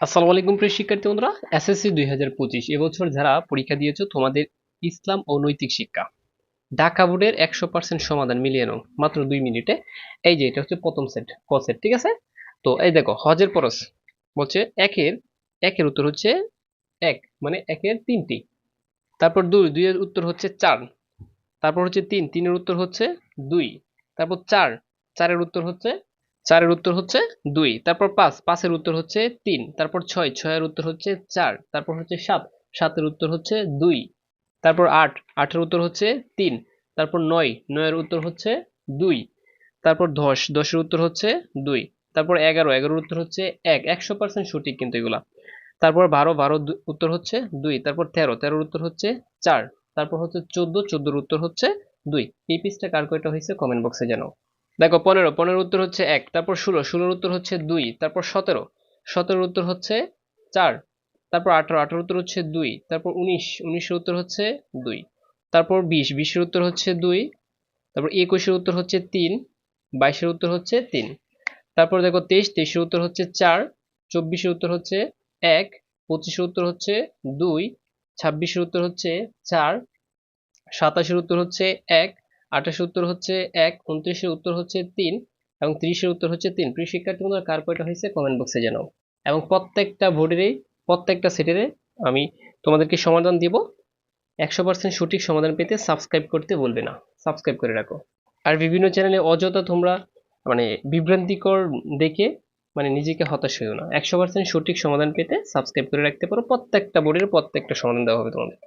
আসসালামু আলাইকুম প্রিয় শিক্ষার্থী বন্ধুরা এসএসসি দুই হাজার পঁচিশ এবছর যারা পরীক্ষা দিয়েছ, তোমাদের ইসলাম ও নৈতিক শিক্ষা। ঢাকা বোর্ডের একশো পার্সেন্ট সমাধান মিলিয়ে নাও, মাত্র দুই মিনিটে। এই যে, এটা হচ্ছে প্রথম সেট, ক সেট, ঠিক আছে? তো এই দেখো, হজের পরশ বলছে একের একের উত্তর হচ্ছে এক মানে একের তিনটি। তারপর দুই, দুইয়ের উত্তর হচ্ছে চার। তারপর হচ্ছে তিন, তিনের উত্তর হচ্ছে দুই। তারপর চার, চারের উত্তর হচ্ছে চারের উত্তর হচ্ছে দুই তারপর পাঁচ পাঁচের উত্তর হচ্ছে তিন তারপর ছয় ছয়ের উত্তর হচ্ছে চার তারপর হচ্ছে সাত সাতের উত্তর হচ্ছে দুই তারপর আট আটের উত্তর হচ্ছে তিন তারপর নয় নয়ের উত্তর হচ্ছে দুই তারপর দশ দশের উত্তর হচ্ছে দুই তারপর এগারো এগারোর উত্তর হচ্ছে এক একশো পার্সেন্ট সঠিক কিন্তু এগুলা তারপর বারো বারো উত্তর হচ্ছে দুই তারপর তেরো তেরোর উত্তর হচ্ছে চার তারপর হচ্ছে চোদ্দ চোদ্দোর উত্তর হচ্ছে দুই এই পিসটা কার কয়টা হয়েছে কমেন্ট বক্সে জানাও দেখো পনেরো পনেরো উত্তর হচ্ছে এক তারপর ষোলো ষোলোর উত্তর হচ্ছে দুই তারপর সতেরো সতেরোর উত্তর হচ্ছে চার তারপর আঠারো আঠারোর উত্তর হচ্ছে দুই তারপর উনিশ উনিশের উত্তর হচ্ছে দুই তারপর বিশ বিশের উত্তর হচ্ছে দুই তারপর একুশের উত্তর হচ্ছে তিন বাইশের উত্তর হচ্ছে তিন তারপর দেখো তেইশ তেইশের উত্তর হচ্ছে চার চব্বিশের উত্তর হচ্ছে এক পঁচিশের উত্তর হচ্ছে দুই ছাব্বিশের উত্তর হচ্ছে চার সাতাশের উত্তর হচ্ছে এক আঠাশের উত্তর হচ্ছে এক, উনত্রিশের উত্তর হচ্ছে তিন এবং ত্রিশের উত্তর হচ্ছে তিন। প্রিয় শিক্ষার্থী বন্ধুরা, কার কয়টা হয়েছে? কমেন্ট বক্সে জানাও। এবং প্রত্যেকটা বোর্ডেরই, প্রত্যেকটা সেটেরে আমি তোমাদেরকে সমাধান দিব। একশো পার্সেন্ট সঠিক সমাধান পেতে সাবস্ক্রাইব করতে বলবে না। সাবস্ক্রাইব করে রাখো। আর বিভিন্ন চ্যানেলে অযথা তোমরা মানে বিভ্রান্তিকর দেখে মানে নিজেকে হতাশ হইও না। একশো পার্সেন্ট সঠিক সমাধান পেতে সাবস্ক্রাইব করে রাখতে পারো। প্রত্যেকটা বোর্ডের প্রত্যেকটা সমাধান দেওয়া হবে তোমাদের।